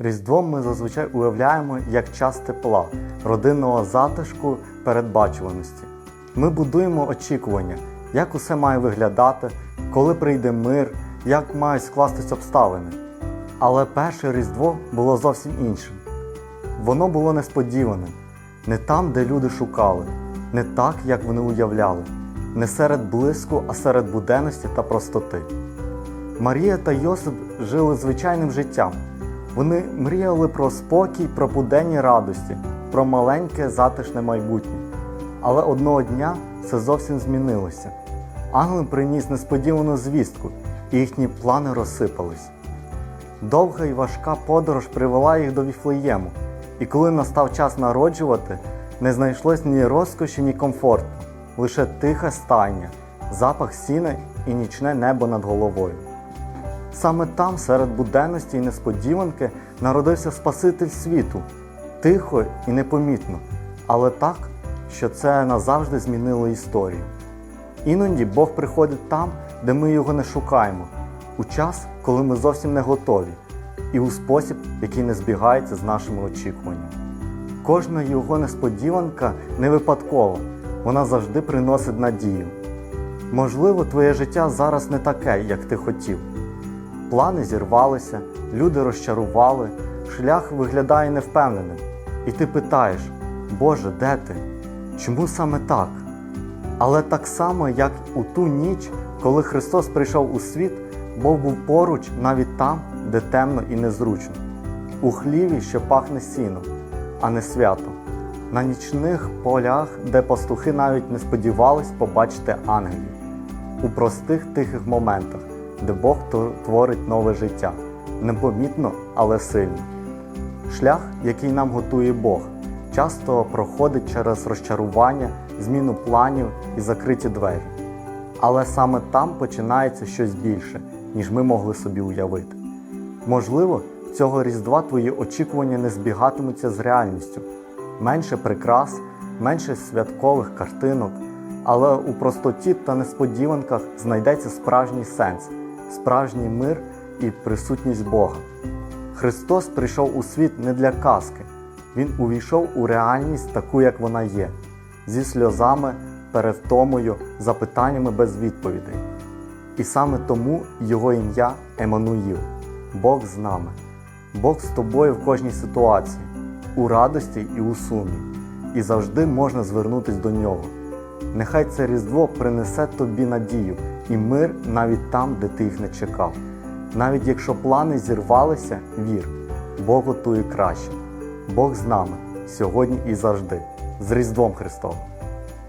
Різдво ми зазвичай уявляємо як час тепла, родинного затишку, передбачуваності. Ми будуємо очікування, як усе має виглядати, коли прийде мир, як мають скластись обставини. Але перше Різдво було зовсім іншим. Воно було несподіваним, не там, де люди шукали, не так, як вони уявляли, не серед блиску, а серед буденності та простоти. Марія та Йосип жили звичайним життям. Вони мріяли про спокій, про буденні радості, про маленьке затишне майбутнє. Але одного дня все зовсім змінилося. Ангел приніс несподівану звістку, і їхні плани розсипались. Довга і важка подорож привела їх до Віфлеєму, і коли настав час народжувати, не знайшлось ні розкоші, ні комфорту, лише тиха стайня, запах сіна і нічне небо над головою. Саме там, серед буденності і несподіванки, народився Спаситель світу, тихо і непомітно, але так, що це назавжди змінило історію. Іноді Бог приходить там, де ми його не шукаємо, у час, коли ми зовсім не готові, і у спосіб, який не збігається з нашими очікуваннями. Кожна його несподіванка не випадкова, вона завжди приносить надію. Можливо, твоє життя зараз не таке, як ти хотів. Плани зірвалися, люди розчарували, шлях виглядає невпевненим. І ти питаєш, Боже, де ти? Чому саме так? Але так само, як у ту ніч, коли Христос прийшов у світ, Бог був поруч навіть там, де темно і незручно, у хліві, що пахне сіном, а не святом, на нічних полях, де пастухи навіть не сподівались побачити ангелів, у простих тихих моментах, де Бог творить нове життя, непомітно, але сильно. Шлях, який нам готує Бог, часто проходить через розчарування, зміну планів і закриті двері. Але саме там починається щось більше, ніж ми могли собі уявити. Можливо, цього Різдва твої очікування не збігатимуться з реальністю, менше прикрас, менше святкових картинок, але у простоті та несподіванках знайдеться справжній сенс, справжній мир і присутність Бога. Христос прийшов у світ не для казки, Він увійшов у реальність таку, як вона є, зі сльозами, перевтомою, запитаннями без відповідей. І саме тому його ім'я Еммануїл Бог з нами, Бог з тобою в кожній ситуації, у радості і у сумі, і завжди можна звернутися до нього. Нехай це Різдво принесе тобі надію і мир навіть там, де ти їх не чекав. Навіть якщо плани зірвалися, вір, Бог готує краще. Бог з нами сьогодні і завжди. З Різдвом Христовим!